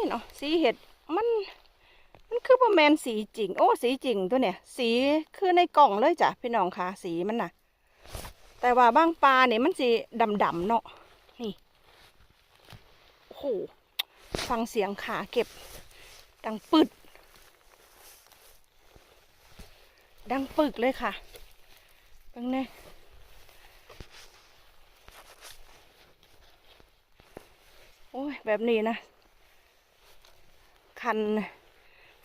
ยเนาะสีเห็ดมัน มันคือประแมนสีจริง โอ้สีจริงตัวเนี่ย สีคือในกล่องเลยจ้ะพี่น้องคะสีมันน่ะ แต่ว่าบางปลาเนี่ยมันสีดำๆเนาะนี่โอ้โหฟังเสียงขาเก็บ ดังปึด ดังปึกเลยค่ะบังเนี่ยโอ้ย แบบนี้นะ คัน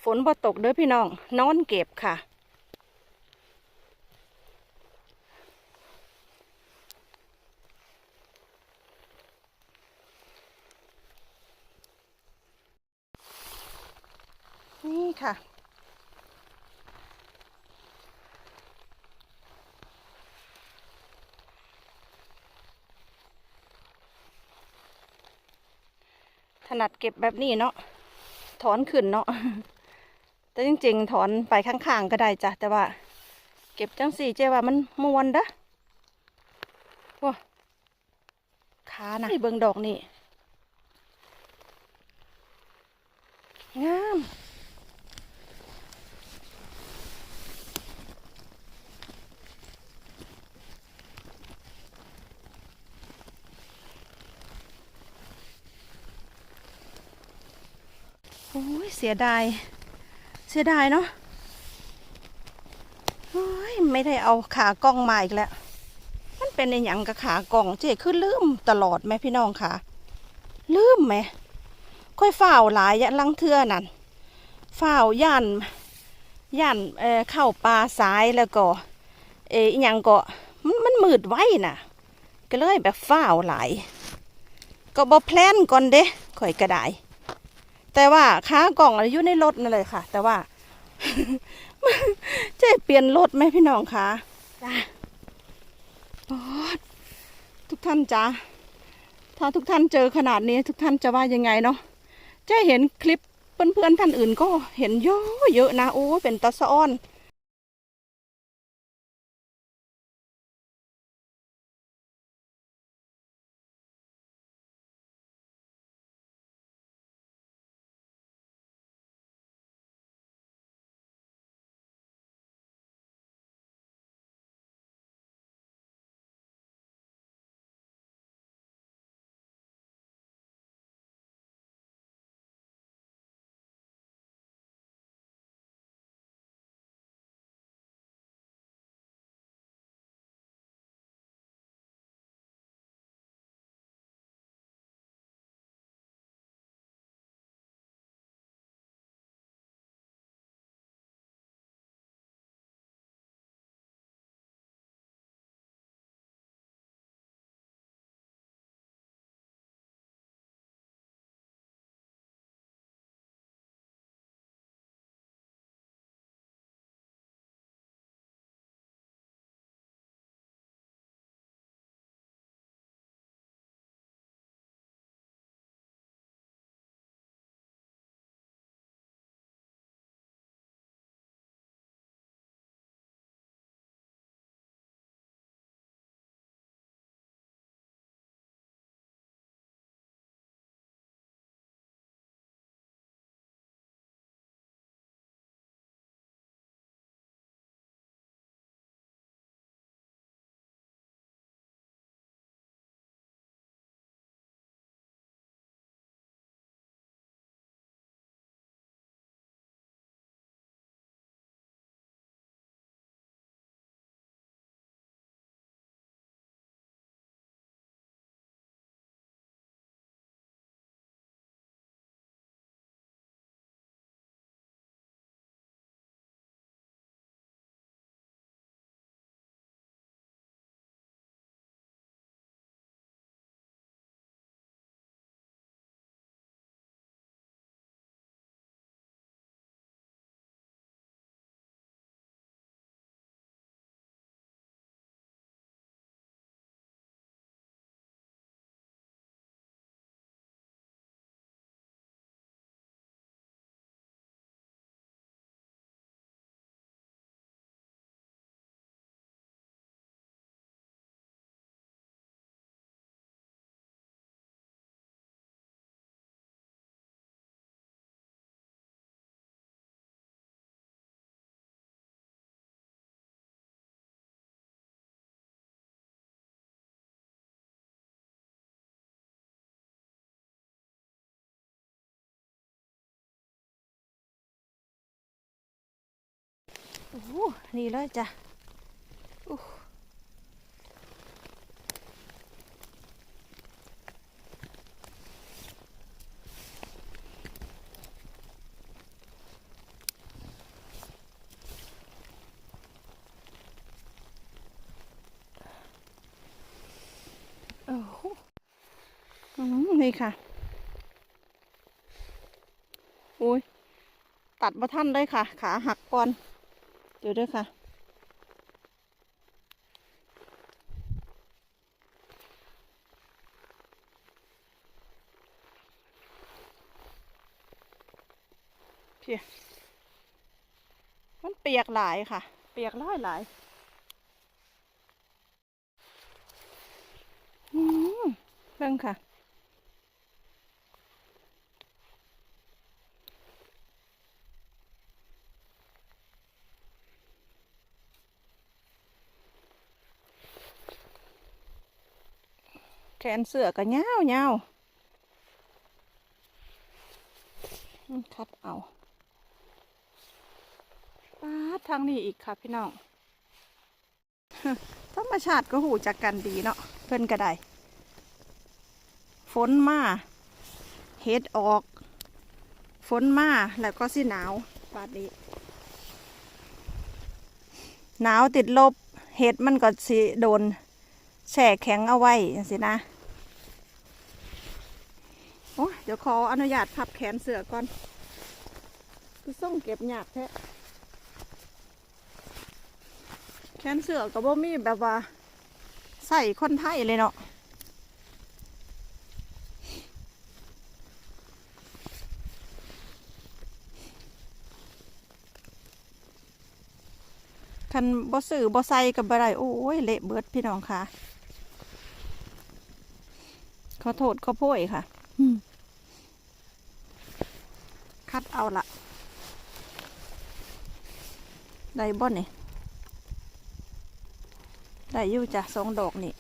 ฝนบ่ตกเด้อพี่น้อง นอนเก็บค่ะ นี่ค่ะถนัดเก็บแบบนี้เนาะ ถอนขึ้นเนาะแต่จริง ๆ ถอนไปข้างๆก็ได้จ้ะแต่ว่า เก็บจังสี่เจว่ามันมวนเด้อว้าขานะนี่เบิงดอกนี่งาม โอ้ยเสียดาย เสียดายเนาะโอ้ยไม่ได้เอาขากล้องมาอีกแล้ว มันเป็นในหยังกับขากล้องเจ๊คือลืมตลอดไหมพี่น้องค่ะ ลืมไหม ค่อยฝ่าวหลายยะลังเทือนั่นฝ่าวย่านย่านเอ่อเข้าป่าซ้ายแล้วก็ เอออหยังก็มันมันมืดไว้น่ะ ก็เลยแบบฝ่าวหลาย ก็บอแพลนก่อนเด้ข่อยกระได แต่ว่าค้ากล่องอะไรอยู่ในรถนั่นเลยค่ะ แต่ว่าเจ๊เปลี่ยนรถไหมพี่น้องคะจ้าโอ๊ยทุกท่านจ้าถ้าทุกท่านเจอขนาดนี้ ทุกท่านจะว่ายังไงเนาะเจ๊เห็นคลิปเพื่อนๆท่านอื่นก็เห็นเยอะเยอะนะโอ้เป็นตาสะอ้อน อ้โหนี่เลยจ้ะอู้โอ้โหอืมนี่ค่ะอุ้ย ตัดมาท่านเลยค่ะ ขาหักก่อน ดี๋ยวด้วยค่ะ เพียมันเปียกหลายค่ะ เปียกหลายหลายอืมเรื่องค่ะ นเสือก็เงาวเงาคัดเอาป้าดทางนี้อีกค่ะพี่น้องธรรมชาติก็หูจักกันดีเนาะเพิ่อนก็ได้ฝนมาเฮ็ดออก ฝนมาแล้วก็สิหนาวบาดนี้หนาวติดลบเฮ็ดมันก็สิโดนแช่แข็งเอาไว้สินะ โอ้เดี๋ยวขออนุญาตพับแขนเสือก่อนคือส่งเก็บหยากแท้แขนเสือกับบ่มีแบบว่า ใส่คนไทยเลยเนาะคันบ่สื่อบ่ใส่กับบ่ได้โอ้ย เละเบิดพี่น้องค่ะ ขอโทษขอโพยค่ะ คัดเอาละได้บ่นี่ได้อยู่จ้ะสองดอกนี่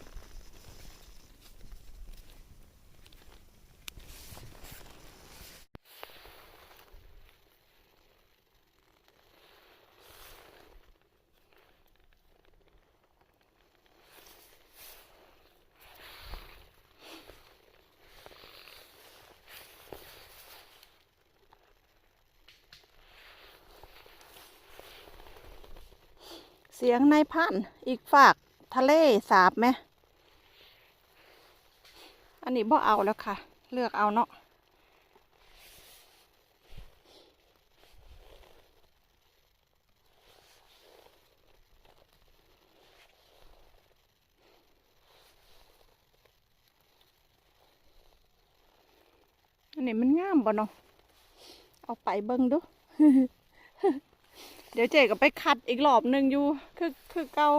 เสียงในพันอีกฝากทะเลสาบไหม อันนี้บ่เอาแล้วค่ะ เลือกเอาเนาะอันนี้มันงามบ่เนาะเอาไปเบิ่งดู เดี๋ยวเจ๊ก็ไปคัดอีกรอบหนึ่งอยู่ คือคือเกา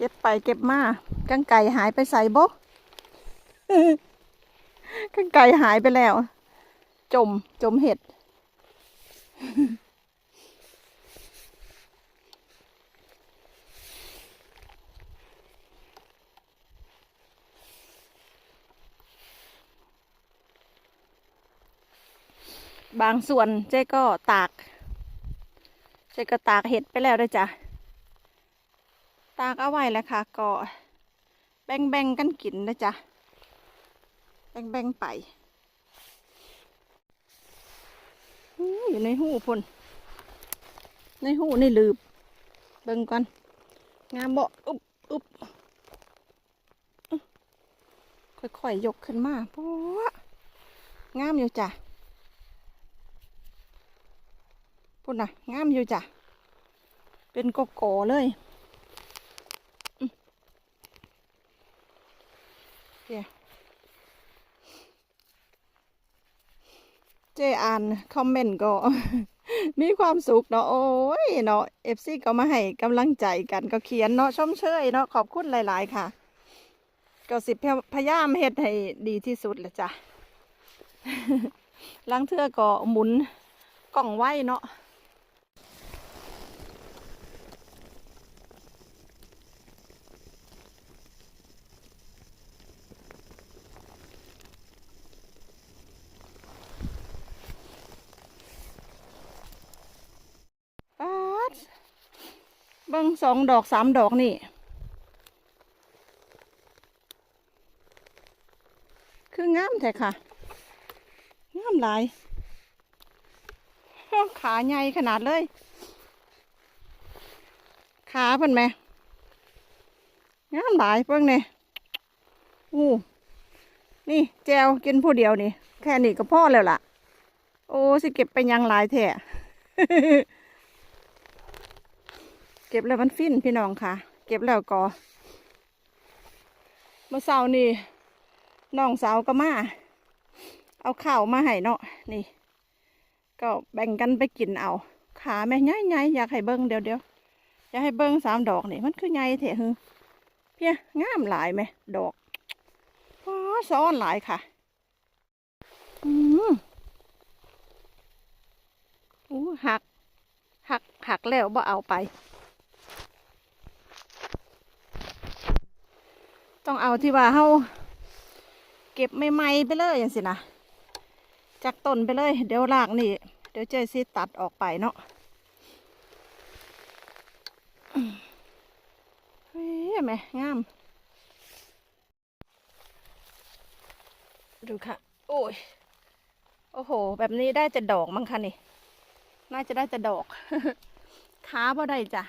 เก็บไปเก็บมากังไก่หายไปใส่บ่กังไก่หายไปแล้ว จมจมเห็ด บางส่วนเจ๊ก็ตาก เจ๊ก็ตากเห็ดไปแล้วด้วยจ้ะ ตากเอาไว้แล้วค่ะก็แบ่งแบงๆกันกินนะจ๊ะแบ่งแบงๆไปอยู่ในหูพุ่นในหูในลืบเบิ่งก่อนงามบ่อุ๊บอุ๊บค่อยๆยกขึ้นมาเพราะว่างามอยู่จ้ะพุ่นน่ะงามอยู่จ้ะเป็นกกอเลย เจอ่านคอมเมนต์ก็ มีความสุขเนาะโอ้ยเนาะเอฟซีก็มาให้กำลังใจกันก็เขียนเนาะชมเชยเนาะขอบคุณหลาย ๆ ค่ะ ก็สิพยายามเฮ็ดให้ดีที่สุดแหละจ้ะลังเทือก็หมุนกล่องไว้เนาะป๊าดเบิ่ง สองดอกสามดอกนี่ คืองามแท้ค่ะ งามหลายขาใหญ่ขนาดเลย ขาเพิ่นไหมงามหลายเพิ่งเนี่ยอู้นี่แจวกินผู้เดียวนี่ แค่นี้ก็พอแล้วล่ะ โอ้ สิเก็บไปยังหลายแท้ เก็บแล้วมันฟินพี่น้องค่ะ เก็บแล้วก็เมื่อเช้านี่น้องสาวก็มาเอาข้าวมาให้เนาะนี่ ก็แบ่งกันไปกินเอา ขาแม่ใหญ่ๆอยากให้เบิ้งเดี๋ยวเดี๋ยวอยากให้เบิ้งสามดอกนี่มันคือใหญ่เถอะฮึเพี้ยงามหลายไหมดอกว้าซ้อนหลายค่ะ อืมอู้หักหักหักแล้วบ่เอาไป ต้องเอาที่ว่าเฮาเก็บใหม่ๆไปเลยอย่างสินะจากต้นไปเลย เดี๋ยวรากนี่ เดี๋ยวเจสิตัดออกไปเนาะเฮ้ยแม่งาม ดูค่ะ โอ้ย โอ้โห แบบนี้ได้แต่ดอกมั้งคะนี่ น่าจะได้แต่ดอก ขาบ่ได้จ้ะ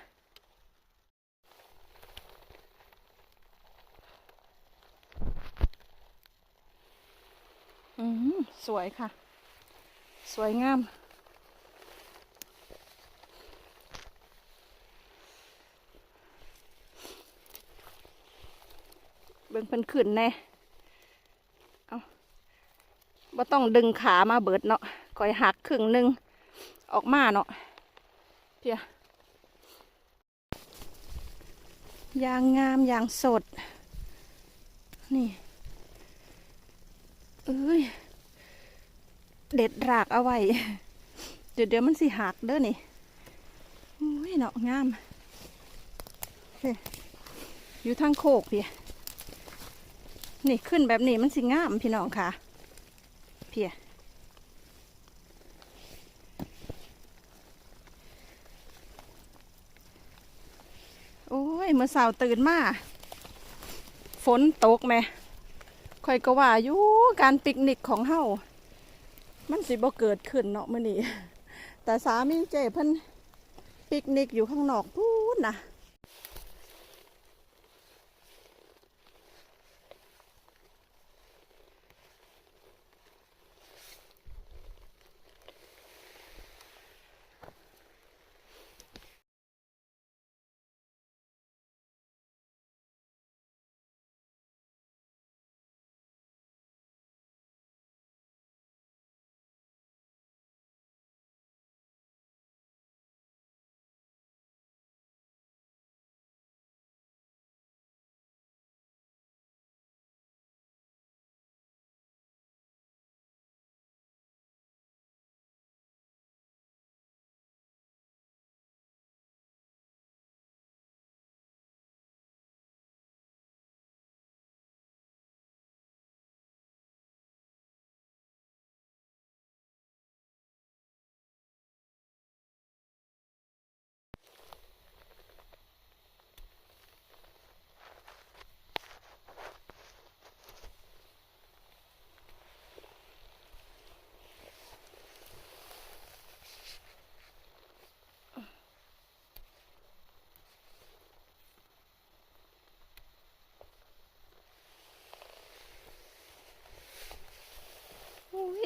อืม สวยค่ะ สวยงาม เบิ่งเพิ่นขึ้นแน่เอาบ่ต้องดึงขามาเบิดเนาะคอยหักครึ่งหนึ่งออกมาเนาะเพียยางงามยางสด นี่ เอ้ย เด็ดรากเอาไว้ เดี๋ยวเดี๋ยวมันสิหักเด้อนี่โอ้ยเนาะงามยอยู่ทางโคกพี่นี่ขึ้นแบบนี้มันสิงามพี่น้องค่ะเพียโอ้ย เมื่อสาวตื่นมา ฝนตกไหมค่อยก็ว่าอยู่การปิกนิกของเฮา มันสิบ่เกิดขึ้นเนาะมื้อนี้แต่สามีเจเพิ่นปิกนิกอยู่ข้างนอกพูดนะ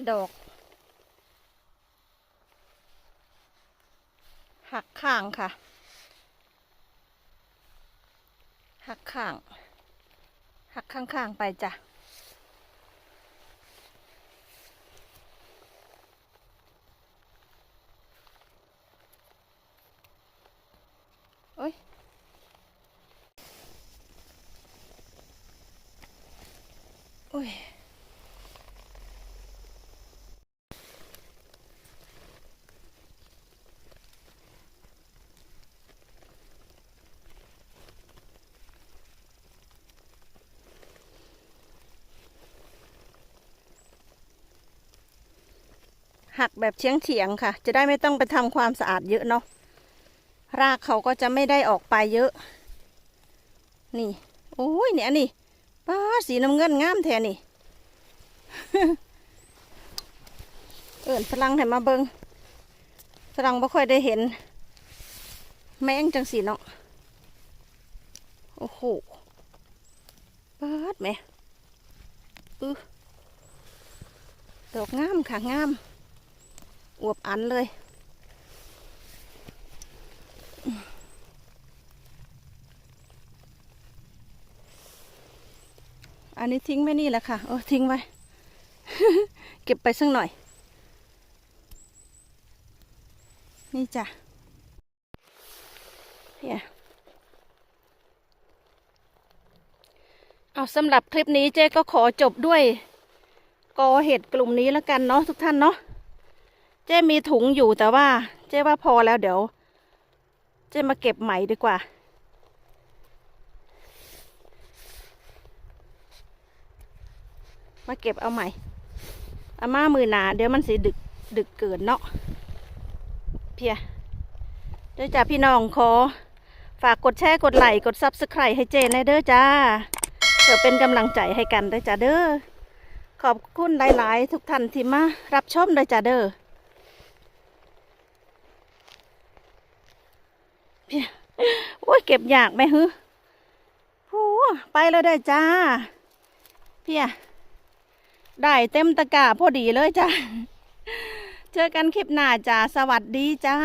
ดอก หักข้างค่ะ หักข้าง หักข้างๆไปจ้ะโอ้ยโอ้ย หักแบบเฉียงเฉียงๆค่ะ จะได้ไม่ต้องไปทำความสะอาดเยอะเนาะรากเขาก็จะไม่ได้ออกไปเยอะ นี่ โอ้ยเนี่ยนี่ป้าสีน้ำเงินงามแท้นี่ เอิญฝรั่งให้มาเบิงฝรั่งบ่ค่อยได้เห็น แมงจังสีเนาะโอ้โหป้าดแหมอือดอกงามค่ะงาม อวบอันเลย อันนี้ทิ้งไว้นี่แหละค่ะโอ้ทิ้งไว้ เก็บไปสักหน่อย นี่จ้ะเนี่ยเอาสำหรับคลิปนี้เจ๊ก็ขอจบด้วยกอเห็ดกลุ่มนี้แล้วกันเนาะทุกท่านเนาะ เจ๊มีถุงอยู่แต่ว่า เจ๊ว่าพอแล้วเดี๋ยว เจ๊มาเก็บใหม่ดีกว่า มาเก็บเอาใหม่อาม่ามือหนาเดี๋ยวมันสิดึกดึกเกินเนาะเพียเด้อจ้าพี่น้องขอ ฝากกดแชร์กดไลค์กดซับสไครต์ให้เจนในเด้อจ้าเพื่อเป็นกำลังใจให้กันเด้อจ้าเด้อขอบคุณหลาย ๆ ทุกท่านที่มารับชมเด้อจ้าเด้อเพีย โอ้ยเก็บยากไหมฮึโอ้ไปแล้วได้จ้า เพียได้เต็มตะกร้าพอดีเลยจ้า เจอกันคลิปหน้าจ้า สวัสดีจ้า